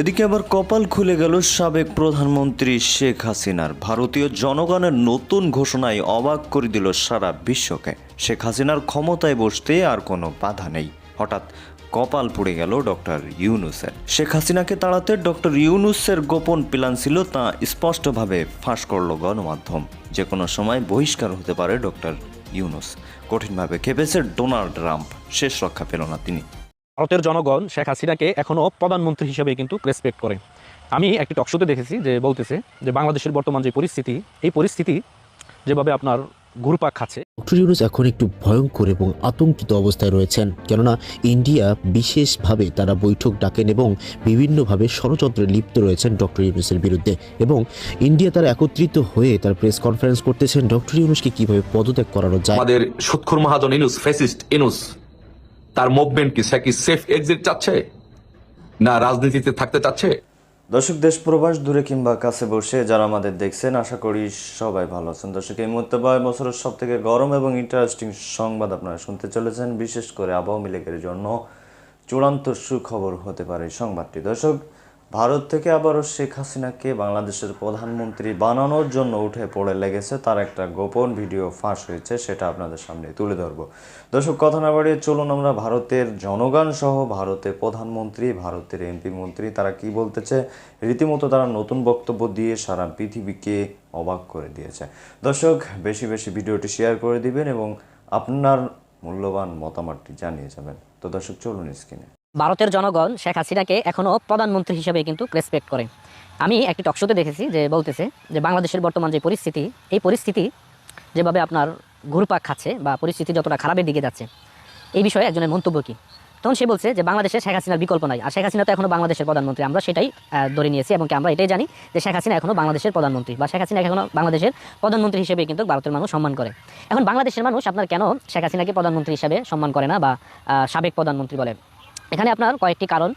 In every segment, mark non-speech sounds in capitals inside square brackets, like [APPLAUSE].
এদিকে আবার কপাল খুলে গেল সাবেক প্রধানমন্ত্রী শেখ হাসিনার। ভারতীয় জনগণের নতুন ঘোষণায় অবাক করে দিল সারা বিশ্বকে। শেখ হাসিনার ক্ষমতায় বসতে আর কোনো বাধা নেই। হঠাৎ কপাল পুড়ে গেল ডক্টর ইউনুসের। শেখ হাসিনাকে তাড়াতে ডক্টর ইউনুসের গোপন প্ল্যান ছিল, তা স্পষ্টভাবে ফাঁস করল গণমাধ্যম। যে কোনো সময় বহিষ্কার হতে পারে ডক্টর ইউনুস। কঠিনভাবে খেপেছে ডোনাল্ড ট্রাম্প। শেষ রক্ষা পেল না তিনি। ভারতের জনগণ শেখ হাসিনাকে এখনও প্রধানমন্ত্রী হিসেবে কিন্তু রেসপেক্ট করে। আমি একটি টকশোতে দেখেছি যে বলতেছে যে বাংলাদেশের বর্তমান যে পরিস্থিতি এই পরিস্থিতি যেভাবে আপনার ঘুরপাক খাচ্ছে। ডক্টর ইউনুস এখন একটু ভয়ঙ্কর এবং আতঙ্কিত অবস্থায় রয়েছেন কেননা ইন্ডিয়া বিশেষভাবে তারা বৈঠক ডাকেন এবং বিভিন্নভাবে ষড়যন্ত্রে লিপ্ত রয়েছেন ডক্টর ইউনুসের বিরুদ্ধে এবং ইন্ডিয়া তারা একত্রিত হয়ে তার প্রেস কনফারেন্স করতেছেন। ডক্টর ইউনুসকে কীভাবে পদত্যাগ করানো যায়? আমাদের সুৎখুর মহাজন ইনুস ফেসিস্ট ইনুস তার মুভমেন্ট কি? সে কি সেফ এক্সিট চাচ্ছে? না রাজনীতিতে থাকতে চাচ্ছে? দর্শক, দেশ প্রবাস দূরে কিংবা কাছে বসে যারা আমাদের দেখছেন, আশা করি সবাই ভালো আছেন। দর্শক, এই মুহূর্তে বা বছরের সব থেকে গরম এবং ইন্টারেস্টিং সংবাদ আপনারা শুনতে চলেছেন, বিশেষ করে আবহাওয়া লীগের জন্য চূড়ান্ত সুখবর হতে পারে সংবাদটি। দর্শক ভারত থেকে আবারও শেখ হাসিনাকে বাংলাদেশের প্রধানমন্ত্রী বানানোর জন্য উঠে পড়ে লেগেছে, তার একটা গোপন ভিডিও ফাঁস হয়েছে, সেটা আপনাদের সামনে তুলে ধরবো। দর্শক, কথা না বাড়িয়ে চলুন আমরা ভারতের জনগণ সহ ভারতের প্রধানমন্ত্রী, ভারতের এমপি মন্ত্রী, তারা কি বলতেছে, রীতিমতো তারা নতুন বক্তব্য দিয়ে সারা পৃথিবীকে অবাক করে দিয়েছে। দর্শক, বেশি বেশি ভিডিওটি শেয়ার করে দিবেন এবং আপনার মূল্যবান মতামতটি জানিয়ে যাবেন। তো দর্শক, চলুন স্ক্রিনে। ভারতের জনগণ শেখ হাসিনাকে এখনও প্রধানমন্ত্রী হিসেবে কিন্তু রেসপেক্ট করে। আমি একটি টকশোতে দেখেছি যে বলতেছে যে বাংলাদেশের বর্তমান যে পরিস্থিতি, এই পরিস্থিতি যেভাবে আপনার ঘুরপাক খাচ্ছে বা পরিস্থিতি যতটা খারাপের দিকে যাচ্ছে, এই বিষয়ে একজনের মন্তব্য কি? তখন সে বলছে যে বাংলাদেশে শেখ হাসিনার বিকল্প নাই। আর শেখ হাসিনা তো এখনও বাংলাদেশের প্রধানমন্ত্রী। আমরা সেটাই ধরে নিয়েছি এবং আমরা এটাই জানি যে শেখ হাসিনা এখনও বাংলাদেশের প্রধানমন্ত্রী বা শেখ হাসিনা এখনও বাংলাদেশের প্রধানমন্ত্রী হিসেবে কিন্তু ভারতের মানুষ সম্মান করে। এখন বাংলাদেশের মানুষ আপনার কেন শেখ হাসিনাকে প্রধানমন্ত্রী হিসেবে সম্মান করে না বা সাবেক প্রধানমন্ত্রী বলে? এখানে আপনার কয়েকটি কারণ।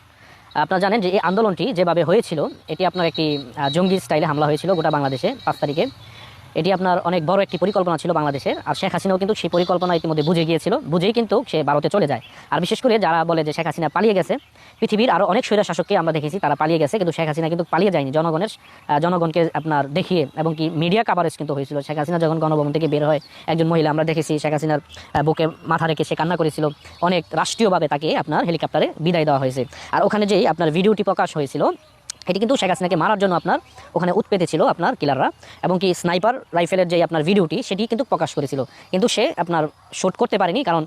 আপনারা জানেন যে এই আন্দোলনটি যেভাবে হয়েছিল, এটি আপনার একটি জঙ্গি স্টাইলে হামলা হয়েছিল গোটা বাংলাদেশে পাঁচ তারিখে। এটি আপনার অনেক বড় একটি পরিকল্পনা ছিল বাংলাদেশের আর শেখ হাসিনাও কিন্তু সেই পরিকল্পনা ইতিমধ্যে বুঝে গিয়েছিল, বুঝেই কিন্তু সে ভারতে চলে যায়। আর বিশেষ করে যারা বলে যে শেখ হাসিনা পালিয়ে গেছে পৃথিবীর আরও অনেক স্বৈরা শাসককে আমরা দেখেছি, তারা পালিয়ে গেছে, কিন্তু শেখ হাসিনা কিন্তু পালিয়ে যায়নি। জনগণের জনগণকে আপনার দেখিয়ে এবং কি মিডিয়া কাভারেজ কিন্তু হয়েছিল। শেখ হাসিনা যখন গণভবন থেকে বের হয়, একজন মহিলা আমরা দেখেছি, শেখ হাসিনার বুকে মাথা রেখে সে কান্না করেছিল। অনেক রাষ্ট্রীয়ভাবে তাকে আপনার হেলিকপ্টারে বিদায় দেওয়া হয়েছে। আর ওখানে যেই আপনার ভিডিওটি প্রকাশ হয়েছিল, এটি কিন্তু শেখ হাসিনাকে মারার জন্য আপনার ওখানে উৎপেতে ছিল আপনার কিলাররা। এবং কি স্নাইপার রাইফেলের যে আপনার ভিডিওটি, সেটি কিন্তু প্রকাশ করেছিল। কিন্তু সে আপনার শুট করতে পারেনি, কারণ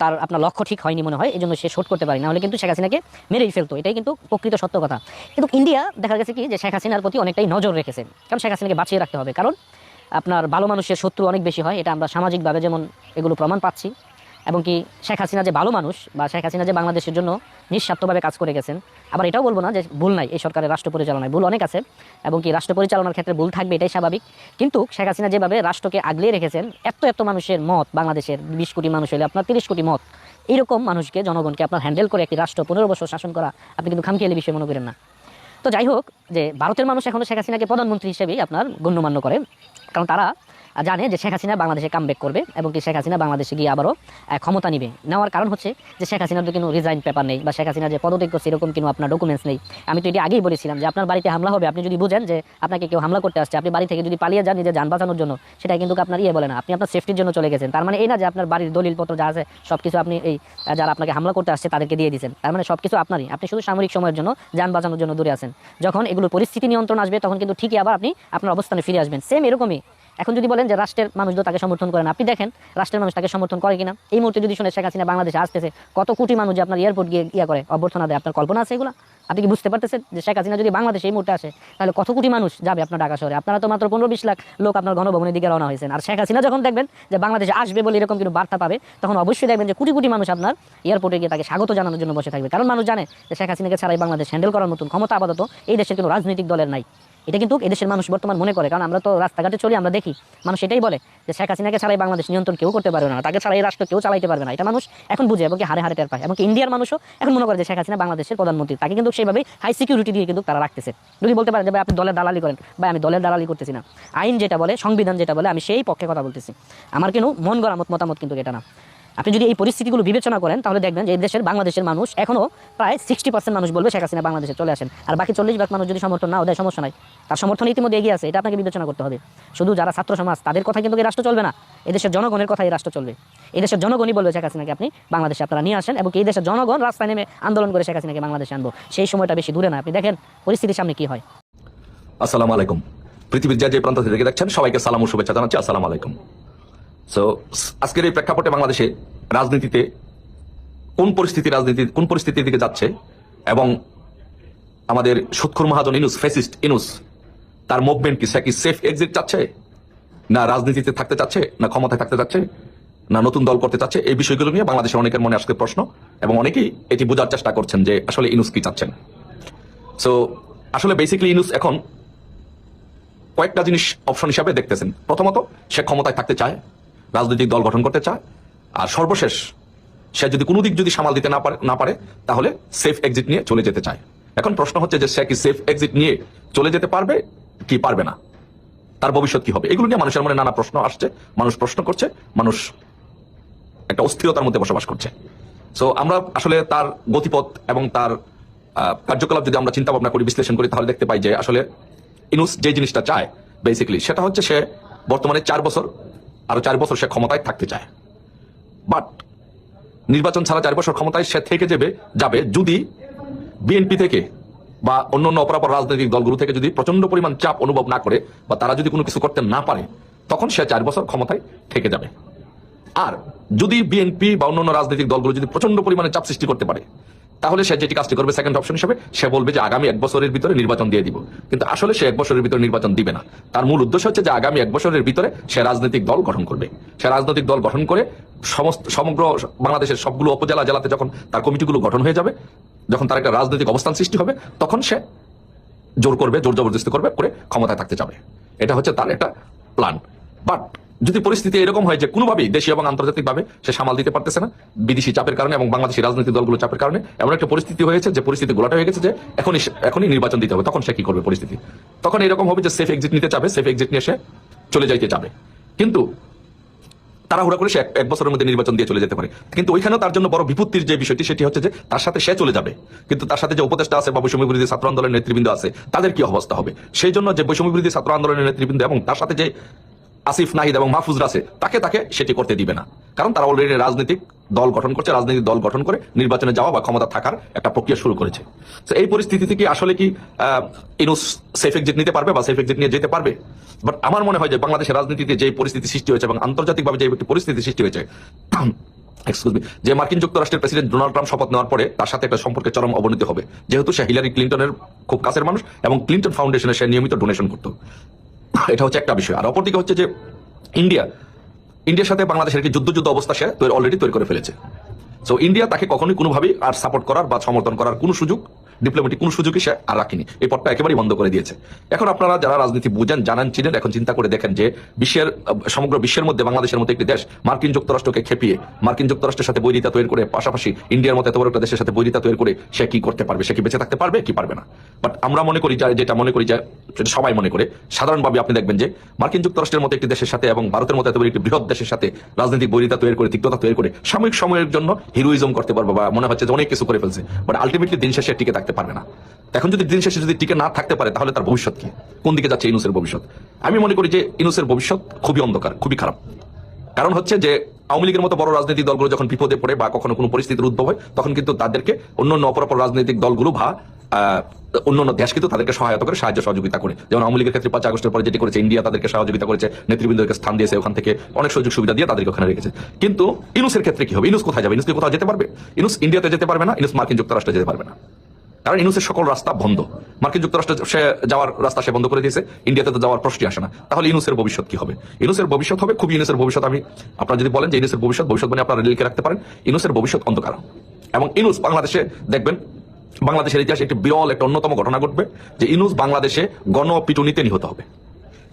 তার আপনার লক্ষ্য ঠিক হয়নি মনে হয় এই জন্য সে শোট করতে পারে না হলে কিন্তু শেখ হাসিনাকে মেরেই ফেলতো। এটাই কিন্তু প্রকৃত সত্য কথা। কিন্তু ইন্ডিয়া দেখা গেছে কি, যে শেখ হাসিনার প্রতি অনেকটাই নজর রেখেছে। কারণ শেখ হাসিনাকে বাঁচিয়ে রাখতে হবে। কারণ আপনার ভালো মানুষের শত্রু অনেক বেশি হয়, এটা আমরা সামাজিকভাবে যেমন এগুলো প্রমাণ পাচ্ছি। এবং কি শেখ হাসিনা যে ভালো মানুষ বা শেখ হাসিনা যে বাংলাদেশের জন্য নিঃস্বার্থভাবে কাজ করে গেছেন, আবার এটাও বলব না যে ভুল নাই এই সরকারের রাষ্ট্র পরিচালনায়, ভুল অনেক আছে এবং কি রাষ্ট্র পরিচালনার ক্ষেত্রে ভুল থাকবে এটাই স্বাভাবিক। কিন্তু শেখ হাসিনা যেভাবে রাষ্ট্রকে আগলিয়ে রেখেছেন, এত এত মানুষের মত বাংলাদেশের বিশ কোটি মানুষ হলে আপনার তিরিশ কোটি মত এইরকম মানুষকে জনগণকে আপনার হ্যান্ডেল করে একটি রাষ্ট্র পনেরো বছর শাসন করা, আপনি কিন্তু খামখেয়ালি বিষয় মনে করেন না। তো যাই হোক, যে ভারতের মানুষ এখনও শেখ হাসিনাকে প্রধানমন্ত্রী হিসেবেই আপনার গণ্যমান্য করে, কারণ তারা জানে যে শেখ হাসিনা বাংলাদেশে কামব্যাক করবে এবং কি শেখ হাসিনা বাংলাদেশে গিয়ে আবারও ক্ষমতা নিবে। নেওয়ার কারণ হচ্ছে যে শেখ হাসিনার তো কোনো রিজাইন পেপার নেই বা শেখ হাসিনা যে পদত্যাগ করছে এরকম কোনো আপনার ডকুমেন্টস নেই। আমি তো এটি আগেই বলেছিলাম যে আপনার বাড়িতে হামলা হবে। আপনি যদি বুঝেন যে আপনাকে কেউ হামলা করতে আসছে, আপনি বাড়ি থেকে যদি পালিয়ে যান নিজের যান বাঁচানোর জন্য, সেটা কিন্তু আপনার ইয়ে বলে না। আপনি আপনার সেফটির জন্য চলে গেছেন। তার মানে এই না যে আপনার বাড়ির দলিলপত্র যা আছে সব কিছু আপনি এই যারা আপনাকে হামলা করতে আসছে তাদেরকে দিয়ে দিয়েছেন। তার মানে সব কিছু আপনারই। আপনি শুধু সামরিক সময়ের জন্য, যান বাঁচানোর জন্য দূরে আছেন। যখন এগুলো পরিস্থিতি নিয়ন্ত্রণ আসবে, তখন কিন্তু ঠিকই আবার আপনি আপনার অবস্থানে ফিরে আসবেন। সেম এরকমই। এখন যদি বলেন যে রাষ্ট্রের মানুষ তাকে সমর্থন করে না, আপনি দেখেন রাষ্ট্রের মানুষ তাকে সমর্থন করে কিনা। এই মুহূর্তে যদি শুনে শেখ হাসিনা বাংলাদেশে আসতেছে, কত কোটি মানুষ আপনার এয়ারপোর্ট গিয়ে ইয়া করে, অভ্যর্থনা দেয়, আপনার কল্পনা আছে এগুলো? আপনি কি বুঝতে পারতেছেন যে শেখ হাসিনা যদি বাংলাদেশে এই মুহূর্তে আসে, তাহলে কত কোটি মানুষ যাবে আপনার ঢাকা শহরে? আপনারা তো মাত্র পনেরো বিশ লাখ লোক আপনার গণভবনের দিকে রওনা হয়েছেন। আর শেখ হাসিনা যখন দেখবেন যে বাংলাদেশে আসবে বলে এরকম কিন্তু বার্তা পাবে, তখন অবশ্যই দেখবেন যে কোটি কোটি মানুষ আপনার এয়ারপোর্টে গিয়ে তাকে স্বাগত জানানোর জন্য বসে থাকবে। কারণ মানুষ জানে যে শেখ হাসিনাকে ছাড়াই বাংলাদেশ হ্যান্ডেল করার মতন ক্ষমতা আপাতত এই দেশের কোনো রাজনৈতিক দলের নাই। এটা কিন্তু এদেশের মানুষ বর্তমান মনে করে, কারণ আমরা তো রাস্তাঘাটে চলি, আমরা দেখি। মানুষ এটাই বলে যে শেখ হাসিনাকে ছাড়াই বাংলাদেশ নিয়ন্ত্রণ কেউ করতে পারবে না, তাকে ছাড়াই এই রাষ্ট্র কেউ চালাইতে পারবে না। এটা মানুষ এখন বুঝে এবং হারে হারে টের পায়। এবং ইন্ডিয়ার মানুষও এখন মনে করে যে শেখ হাসিনা বাংলাদেশের প্রধানমন্ত্রী। তাকে কিন্তু সেইভাবেই হাই সিকিউরিটি দিয়ে কিন্তু তারা রাখতেছে। যদি বলতে পারে যে, ভাই, আপনি দলের দালালি করেন। ভাই, আমি দলের দালালি করতেছি না। আইন যেটা বলে, সংবিধান যেটা বলে, আমি সেই পক্ষে কথা বলতেছি। আমার কিন্তু মন গড়া মত- মতামত কিন্তু এটা না। আপনি যদি এই পরিস্থিতিগুলো বিবেচনা করেন, তাহলে দেখবেন যে দেশের বাংলাদেশের মানুষ এখনও প্রায় সিক্সটি পার্সেন্ট মানুষ বলবে শেখ হাসিনা বাংলাদেশে চলে আসেন। আর বাকি চল্লিশ ভাগ মানুষ যদি সমর্থন নাও দেয়, সমস্যা নাই। তার সমর্থন ইতিমধ্যে এগিয়ে আছে, এটা আপনাকে বিবেচনা করতে হবে। শুধু যারা ছাত্র সমাজ, তাদের কথা কিন্তু এই রাষ্ট্র চলবে না। এদেশের জনগণের কথা এই রাষ্ট্র চলবে। এই দেশের জনগণই বলবে শেখ হাসিনাকে আপনি বাংলাদেশে আপনারা নিয়ে আসেন এবং এই দেশের জনগণ রাস্তায় নেমে আন্দোলন করে শেখ হাসিনাকে বাংলাদেশে আনব। সেই সময়টা বেশি দূরে না। আপনি দেখেন পরিস্থিতির সামনে কি হয়। আসসালামু আলাইকুম। পৃথিবীর যে যে প্রান্ত থেকে দেখছেন, সবাইকে সালাম ও শুভেচ্ছা জানাচ্ছি। আসসালামু আলাইকুম। সো আজকের এই প্রেক্ষাপটে বাংলাদেশে রাজনীতিতে কোন পরিস্থিতি রাজনীতি, কোন পরিস্থিতির দিকে যাচ্ছে এবং আমাদের সুৎখুর মহাজন ইনুস ফেসিস্ট ইনুস, তার মুভমেন্ট কি, সে কি সেফ এক্সিট চাচ্ছে? না রাজনীতিতে থাকতে চাচ্ছে? না ক্ষমতায় থাকতে চাচ্ছে? না নতুন দল করতে চাচ্ছে? এই বিষয়গুলো নিয়ে বাংলাদেশের অনেকের মনে আসতে প্রশ্ন এবং অনেকেই এটি বোঝার চেষ্টা করছেন যে আসলে ইনুস কি চাচ্ছেন। সো আসলে বেসিক্যালি ইনুস এখন কয়েকটা জিনিস অপশন হিসাবে দেখতেছেন। প্রথমত, সে ক্ষমতায় থাকতে চায়। রাজনৈতিক দল গঠন করতে চায়, আর সর্বশেষ সে যদি কোনো দিক যদি সামাল দিতে না পারে না পারে, তাহলে সেফ এক্সিট নিয়ে চলে যেতে চায়। এখন প্রশ্ন হচ্ছে যে সে কি সেফ এক্সিট নিয়ে চলে যেতে পারবে, কি পারবে না? তার ভবিষ্যৎ কি হবে? এগুলো নিয়ে মানুষের মনে নানা প্রশ্ন আসছে। মানুষ প্রশ্ন করছে, মানুষ একটা অস্থিরতার মধ্যে বসবাস করছে। সো আমরা আসলে তার গতিপথ এবং তার কার্যকলাপ যদি আমরা চিন্তা ভাবনা করি, বিশ্লেষণ করি, তাহলে দেখতে পাই যে আসলে ইনুস যে জিনিসটা চায় বেসিক্যালি সেটা হচ্ছে সে বর্তমানে চার বছর আরও চার বছর সে ক্ষমতায় থাকতে চায়। বাট নির্বাচন ছাড়া চার বছর ক্ষমতায় সে থেকে যাবে যাবে যদি বিএনপি থেকে বা অন্য অন্য অপরাপর রাজনৈতিক দলগুলো থেকে যদি প্রচণ্ড পরিমাণ চাপ অনুভব না করে বা তারা যদি কোনো কিছু করতে না পারে, তখন সে চার বছর ক্ষমতায় থেকে যাবে। আর যদি বিএনপি বা অন্যান্য রাজনৈতিক দলগুলো যদি প্রচণ্ড পরিমাণে চাপ সৃষ্টি করতে পারে তাহলে সে যেটি কাজটি করবে সেকেন্ড অপশন হিসেবে, সে বলবে যে আগামী এক বছরের ভিতরে নির্বাচন দিয়ে দিব। কিন্তু আসলে সে এক বছরের ভিতরে নির্বাচন দিবে না। তার মূল উদ্দেশ্য হচ্ছে যে আগামী এক বছরের ভিতরে সে রাজনৈতিক দল গঠন করবে। সে রাজনৈতিক দল গঠন করে সমস্ত সমগ্র বাংলাদেশের সবগুলো উপজেলা জেলাতে যখন তার কমিটিগুলো গঠন হয়ে যাবে, যখন তার একটা রাজনৈতিক অবস্থান সৃষ্টি হবে, তখন সে জোর করবে, জোর জবরদস্তি করবে, করে ক্ষমতায় থাকতে যাবে। এটা হচ্ছে তার একটা প্ল্যান বাট যদি পরিস্থিতি এরকম হয় যে কোনোভাবেই দেশীয় এবং আন্তর্জাতিকভাবে সে সামাল দিতে পারতেছে না, বিদেশি চাপের কারণে এবং বাংলাদেশি রাজনৈতিক দলগুলো চাপের কারণে, এমন একটা পরিস্থিতি হয়েছে যে পরিস্থিতি গোলাটা হয়ে গেছে যে এখনই এখনই নির্বাচন দিতে হবে। তখন সে কি করবে পরিস্থিতি? তখন এরকম হবে যে সেফ এক্সিট নিতে চাবে সেফ এক্সিট নিয়ে সে চলে যাইতে চাবে। কিন্তু তাড়াহুড়া করে সে এক- বছরের মধ্যে নির্বাচন দিয়ে চলে যেতে পারে। কিন্তু ওইখানেও তার জন্য বড় বিপত্তির যে বিষয়টি, সেটি হচ্ছে যে তার সাথে সে চলে যাবে। কিন্তু তার সাথে যে উপদেষ্টা আছে বা বৈষম্য বিরোধী ছাত্র আন্দোলনের নেতৃবৃন্দ আছে, তাদের কি অবস্থা হবে? সেই জন্য যে বৈষম্য বিরোধী ছাত্র আন্দোলনের নেতৃবৃন্দ এবং তার সাথে যে আসিফ নাহিদ এবং মাহফুজরা আছে তাকে তাকে সেটি করতে দিবে না। কারণ তারা অলরেডি রাজনৈতিক দল গঠন করছে, রাজনৈতিক দল গঠন করে নির্বাচনে যাওয়া বা ক্ষমতা থাকার একটা প্রক্রিয়া শুরু করেছে। তো এই পরিস্থিতিতে কি আসলে কি ইনুস সেফ এক্সিট নিতে পারবে বা সেফ এক্সিট নিয়ে যেতে পারবে? বাট আমার মনে হয় যে বাংলাদেশের রাজনীতিতে যে পরিস্থিতি সৃষ্টি হয়েছে এবং আন্তর্জাতিকভাবে যে একটি পরিস্থিতি সৃষ্টি হয়েছে [COUGHS] এক্সকিউজ মি যে মার্কিন যুক্তরাষ্ট্রের প্রেসিডেন্ট ডোনাল্ড ট্রাম্প শপথ নেওয়ার পরে তার সাথে একটা সম্পর্কে চরম অবনতি হবে। যেহেতু সে হিলারি ক্লিন্টনের খুব কাছের মানুষ এবং ক্লিন্টন ফাউন্ডেশনে সে নিয়মিত ডোনেশন করতো। [COUGHS] এটা হচ্ছে একটা বিষয়। আর অপরদিকে হচ্ছে যে ইন্ডিয়া, ইন্ডিয়ার সাথে বাংলাদেশের একটি যুদ্ধ যুদ্ধ অবস্থা সে অলরেডি তৈরি করে ফেলেছে। সো ইন্ডিয়া তাকে কখনোই কোনোভাবেই আর সাপোর্ট করার বা সমর্থন করার কোনো সুযোগ ডিপ্লোমেটিক কোনো সুযোগই সে আর রাখেনি। এই পথটা একেবারেই বন্ধ করে দিয়েছে। এখন আপনারা যারা রাজনীতি বুঝেন, জানান, চিনেন, এখন চিন্তা করে দেখেন যে বিশ্বের, সমগ্র বিশ্বের মধ্যে, বাংলাদেশের মতো একটি দেশ মার্কিন যুক্তরাষ্ট্রকে খেপিয়ে, মার্কিন যুক্তরাষ্ট্রের সাথে বৈরিতা তৈরি করে, পাশাপাশি ইন্ডিয়ার মতো এত বড় একটা দেশের সাথে বৈরিতা তৈরি করে সে কি করতে পারবে, সে কি বেঁচে থাকতে পারবে, কি পারবে না। বাট আমরা মনে করি যে যেটা মনে করি, যে সেটা সবাই মনে করে, সাধারণভাবে আপনি দেখবেন যে মার্কিন যুক্তরাষ্ট্রের মতো একটি দেশের সাথে এবং ভারতের মতো এত বড় একটি বৃহৎ দেশের সাথে রাজনৈতিক বৈরিতা তৈরি করে, তিক্ততা তৈরি করে, সাময়িক সময়ের জন্য হিরোইজম করতে পারবে বা মনে হচ্ছে যে অনেক কিছু করে ফেলছে। বাট আলটিমেটলি দিন শেষে টিকে থাকতে পারবে না। এখন যদি দিন শেষে যদি টিকে না থাকতে পারে, তাহলে তার ভবিষ্যৎ কি? কোন দিকে যাচ্ছে ইনুসের ভবিষ্যৎ? আমি মনে করি যে ইনুসের ভবিষ্যৎ খুবই অন্ধকার, খুবই খারাপ। কারণ হচ্ছে যে আওয়ামী লীগের মতো বড় রাজনৈতিক দলগুলো যখন বিপদে পড়ে বা কখনো কোনো পরিস্থিতির উদ্ভব হয়, তখন কিন্তু তাদেরকে অন্য অন্য অপরাপর রাজনৈতিক দলগুলো বা অন্য অন্য দেশ কিন্তু তাদেরকে সহায়তা করে, সাহায্য সহযোগিতা করে। যেমন আওয়ামী লীগের ক্ষেত্রে পাঁচ আগস্টের পরে যেটি করেছে ইন্ডিয়া, তাদেরকে সহযোগিতা করেছে, নেতৃবৃন্দকে স্থান দিয়েছে, ওখান থেকে অনেক সুযোগ সুবিধা দিয়ে তাদেরকে ওখানে রেখেছে। কিন্তু ইনুসের ক্ষেত্রে কি হবে? ইনুস কোথায় যাবে? ইনুস কি কোথাও যেতে পারবে? ইনুস ইন্ডিয়াতে যেতে পারবে না, ইনুস মার্কিন যুক্তরাষ্ট্রে যেতে পারবে না। কারণ ইনুসের সকল রাস্তা বন্ধ। মার্কিন যুক্তরাষ্ট্র সে যাওয়ার রাস্তা সে বন্ধ করে দিয়েছে। ইন্ডিয়াতে তো যাওয়ার প্রশ্নই আসে না। তাহলে ইনুসের ভবিষ্যৎ কি হবে? ইনুসের ভবিষ্যৎ হবে খুব ইনুসের ভবিষ্যৎ। আমি, আপনারা যদি বলেন যে ইনুসের ভবিষ্যৎ ভবিষ্যৎ মানে আপনারা লিখে রাখতে পারেন। ইনুসের ভবিষ্যৎ অন্ধকার। এবং ইনুস বাংলাদেশে, দেখবেন, বাংলাদেশের ইতিহাসে একটি বিরল, একটা অন্যতম ঘটনা ঘটবে যে ইনুস বাংলাদেশে গণপিটুনিতে নিহত হবে।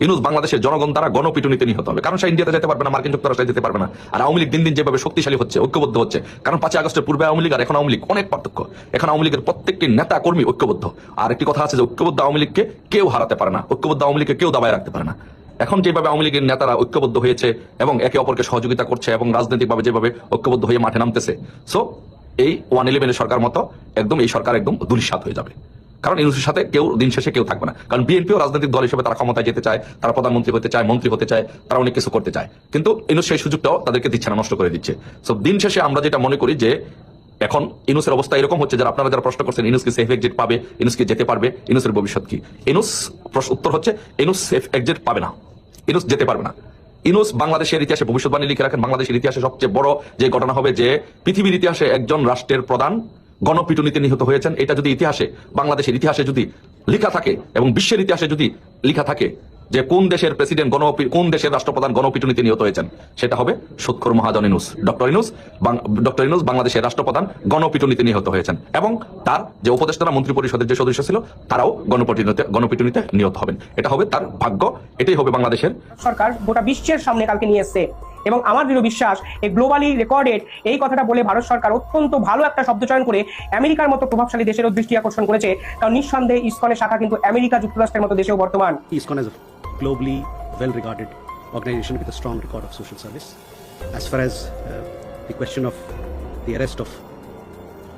ইনুস বাংলাদেশের জনগণ দ্বারা গণপিটুনিতে নিহত হবে। কারণ সে ইন্ডিয়াতে যেতে পারবে না, মার্কিন যুক্তরাষ্ট্রে যেতে পারবে না। আর আওয়ামী লীগ দিন দিন যেভাবে শক্তিশালী হচ্ছে, ঐক্যবদ্ধ হচ্ছে, কারণ পাঁচই আগস্টের পূর্বে আওয়ামী লীগ আর এখন আওয়ামী লীগ অনেক পার্থক্য। এখন আওয়ামী লীগের প্রত্যেকটি নেতা, কর্মী ঐক্যবদ্ধ। আর একটি কথা আছে যে ঐক্যবদ্ধ আওয়ামী লীগকে কেউ হারাতে পারে না। ঐক্যবদ্ধ আওয়ামী লীগকে কেউ দাবায় রাখতে পারে না। এখন যেভাবে আওয়ামী লীগের নেতারা ঐক্যবদ্ধ হয়েছে এবং একে অপরকে সহযোগিতা করছে এবং রাজনৈতিকভাবে যেভাবে ঐক্যবদ্ধ হয়ে মাঠে নামতেছে সো এই ওয়ান ইলেভেনের সরকার মতো একদম এই সরকার একদম দুলিশাত হয়ে যাবে। কারণ ইউনুসের সাথে কেউ দিন শেষে কেউ থাকবে না। কারণ বিএনপিও রাজনৈতিক দল হিসেবে তারা ক্ষমতায় যেতে চায়, তারা প্রধানমন্ত্রী হতে চায়, মন্ত্রী হতে চায়, তারা অনেক কিছু করতে চায়। কিন্তু ইনুস সেই সুযোগটাও তাদেরকে দিচ্ছে না, নষ্ট করে দিচ্ছে। সো দিন শেষে আমরা যেটা মনে করি যে এখন ইনুসের অবস্থা এরকম হচ্ছে, যারা আপনারা যারা প্রশ্ন করছেন, ইনুস কি সেফ এক্সিট পাবে, ইনুস কি যেতে পারবে, ইনুসের ভবিষ্যৎ কি? ইনুস উত্তর হচ্ছে, ইনুস সেফ এক্সিট পাবে না। ইনুস যেতে পারবে না। ইনুস বাংলাদেশের ইতিহাসে ভবিষ্যৎবাণী লিখে রাখেন। বাংলাদেশের ইতিহাসে সবচেয়ে বড় যে ঘটনা হবে যে পৃথিবীর ইতিহাসে একজন রাষ্ট্রের প্রধান গণপিটুনিতে নিহত হয়েছেন। এটা যদি ইতিহাসে, বাংলাদেশের ইতিহাসে যদি লেখা থাকে এবং বিশ্বের ইতিহাসে যদি লেখা থাকে যে কোন দেশের প্রেসিডেন্ট গণ কোন দেশের রাষ্ট্রপ্রধান গণপিটুনিতে নিহত হয়েছেন, সেটা হবে সুৎখর মহাজন ইনুস, ডক্টর ইনুস ডক্টর ইনুস বাংলাদেশের রাষ্ট্রপ্রধান গণপিটুনিতে নিহত হয়েছেন এবং তার যে উপদেষ্টারা মন্ত্রী পরিষদের যে সদস্য ছিল, তারাও গণপিটুনিতে গণপিটুনিতে নিহত হবেন। এটা হবে তার ভাগ্য, এটাই হবে বাংলাদেশের সরকার গোটা বিশ্বের সামনে কালকে নিয়ে এসছে। এবং আমার দৃঢ় বিশ্বাস এই গ্লোবালি রেকর্ডেড এই কথাটা বলে ভারত সরকার অত্যন্ত ভালো একটা শব্দ চয়ন করে আমেরিকার মতো প্রভাবশালী দেশেরও দৃষ্টি আকর্ষণ করেছে। কারণ নিঃসন্দেহে ইসকনের শাখা কিন্তু আমেরিকা যুক্তরাষ্ট্রের মতো দেশেও বর্তমান। ISKCON is a globally well regarded organization with a strong record of social service. As far as uh, the question of the arrest of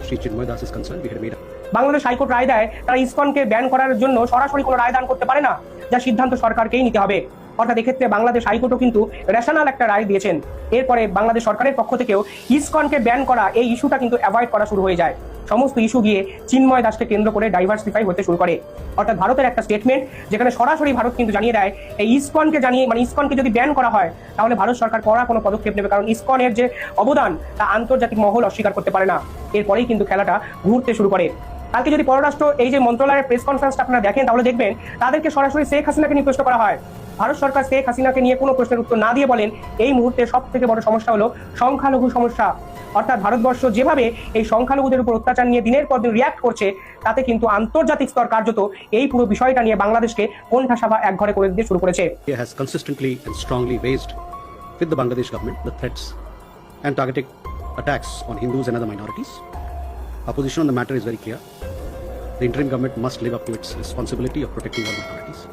Sri Chinmoy Das is concerned, we had made a Bangladesh high court রায় দেয় তারা ইসকনকে ban করার জন্য সরাসরি কোনো রায় দান করতে পারে না যা সিদ্ধান্ত সরকারকেই নিতে হবে। অর্থাৎ এক্ষেত্রে বাংলাদেশ হাইকোর্টও কিন্তু রেশনাল একটা রায় দিয়েছেন। এরপরে বাংলাদেশ সরকারের পক্ষ থেকেও ইসকনকে ব্যান করা, এই ইস্যুটা কিন্তু অ্যাভয়েড করা শুরু হয়ে যায়। সমস্ত ইস্যু গিয়ে চিন্ময় দাসকে কেন্দ্র করে ডাইভার্সিফাই হতে শুরু করে। অর্থাৎ ভারতের একটা স্টেটমেন্ট যেখানে সরাসরি ভারত কিন্তু জানিয়ে দেয়, এই ইসকনকে জানিয়ে মানে ইসকনকে যদি ব্যান করা হয়, তাহলে ভারত সরকার কড়া কোনো পদক্ষেপ নেবে। কারণ ইসকনের যে অবদান, তা আন্তর্জাতিক মহল অস্বীকার করতে পারে না। এরপরেই কিন্তু খেলাটা ঘুরতে শুরু করে। কালকে যদি পররাষ্ট্র এই যে মন্ত্রণালয়ের প্রেস কনফারেন্সটা আপনারা দেখেন, তাহলে দেখবেন তাদেরকে সরাসরি শেখ হাসিনাকে নিয়ে প্রশ্ন করা হয়। ভারত সরকার শেখ হাসিনাকে নিয়ে কোনো প্রশ্নের উত্তর না দিয়ে বলেন, এই মুহূর্তে সব থেকে বড় সমস্যা হলো সংখ্যালঘু সমস্যা। অর্থাৎ ভারতবর্ষ যেভাবে এই সংখ্যালঘুদের উপর অত্যাচার নিয়ে দিনের পর দিন রিয়াক্ট করছে, তাতে কিন্তু আন্তর্জাতিক স্তর কার্যত এই পুরো বিষয়টা নিয়ে বাংলাদেশকে কোণঠাসা এক ঘরে করে দিতে শুরু করেছে। With the Bangladesh government the threats and targeted attacks on Hindus and other minorities. Our position on the matter is very clear. The interim government must live up to its responsibility of protecting all minorities.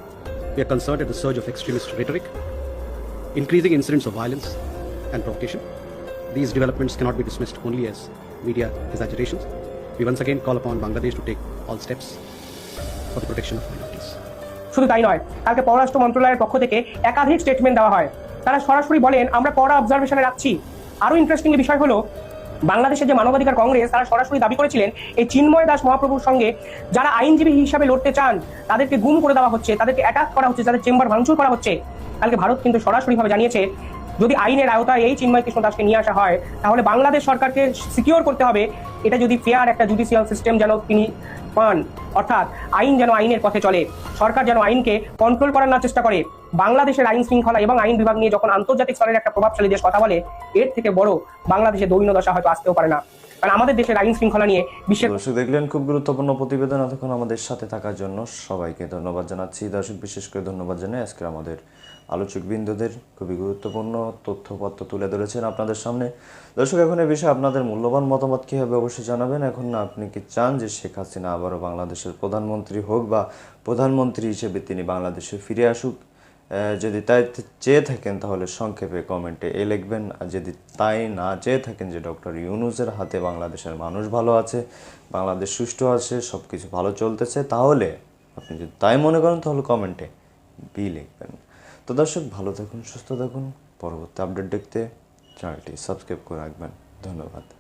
We are concerned at the surge of extremist rhetoric, increasing incidents of violence and provocation. These developments cannot be dismissed only as media exaggerations. We once again call upon Bangladesh to take all steps for the protection of minorities. শুধু তাই নয় কালকে পররাষ্ট্র মন্ত্রণালয়ের পক্ষ থেকে একাধিক statement দেওয়া হয় তারা সরাসরি বলেন আমরা কড়া অবজারভেশনে রাখছি আরও ইন্টারেস্টিং বিষয় হলো বাংলাদেশের যে মানবাধিকার কংগ্রেস, তারা সরাসরি দাবি করেছিলেন এই চিন্ময় দাস মহাপ্রভুর সঙ্গে যারা আইনজীবী হিসাবে লড়তে চান, তাদেরকে গুম করে দেওয়া হচ্ছে, তাদেরকে অ্যাটাক করা হচ্ছে, তাদের চেম্বার ভাঙচুর করা হচ্ছে। কালকে ভারত কিন্তু সরাসরিভাবে জানিয়েছে, যদি আইনের আওতায় এই চিন্ময় কৃষ্ণ দাসকে নিয়ে আসা হয়, তাহলে বাংলাদেশ সরকারকে সিকিওর করতে হবে। এটা যদি ফেয়ার একটা জুডিশিয়াল সিস্টেম যেন তিনি পান। অর্থাৎ আইন যেন আইনের পথে চলে। সরকার যেন আইনকে কন্ট্রোল করার না চেষ্টা করে। বাংলাদেশের আইন শৃঙ্খলা এবং আইন বিভাগ নিয়ে যখন আন্তর্জাতিক স্তরের একটা প্রভাবশালী দেশ কথা বলে, এর থেকে বড় বাংলাদেশের দৈন্য দশা হয়তো আসতেও পারে না। কারণ আমাদের দেশের আইন শৃঙ্খলা নিয়ে বিশ্বের দর্শক, দেখলেন খুব গুরুত্বপূর্ণ প্রতিবেদন এতক্ষণ আমাদের সাথে থাকার জন্য সবাইকে ধন্যবাদ জানাচ্ছি। দর্শক, বিশেষ করে ধন্যবাদ জানাই আজকে আমাদের আলোচক বিন্দুদের খুবই গুরুত্বপূর্ণ তথ্যপত্র তুলে ধরেছেন আপনাদের সামনে। দর্শক, এখন এই বিষয়ে আপনাদের মূল্যবান মতামত কী হবে অবশ্যই জানাবেন? এখন আপনি কি চান যে শেখ হাসিনা আবারও বাংলাদেশের প্রধানমন্ত্রী হোক বা প্রধানমন্ত্রী হিসেবে তিনি বাংলাদেশে ফিরে আসুক? যদি তাই চেয়ে থাকেন তাহলে সংক্ষেপে কমেন্টে এ লিখবেন। আর যদি তাই না চেয়ে থাকেন যে ডক্টর ইউনুসের হাতে বাংলাদেশের মানুষ ভালো আছে, বাংলাদেশ সুষ্ঠু আছে সব কিছু ভালো চলতেছে, তাহলে আপনি যদি তাই মনে করেন তাহলে কমেন্টে বি লিখবেন। তো দর্শক ভালো থাকুন সুস্থ থাকুন। পরবর্তী আপডেট দেখতে চ্যানেলটি সাবস্ক্রাইব করে রাখবেন। ধন্যবাদ।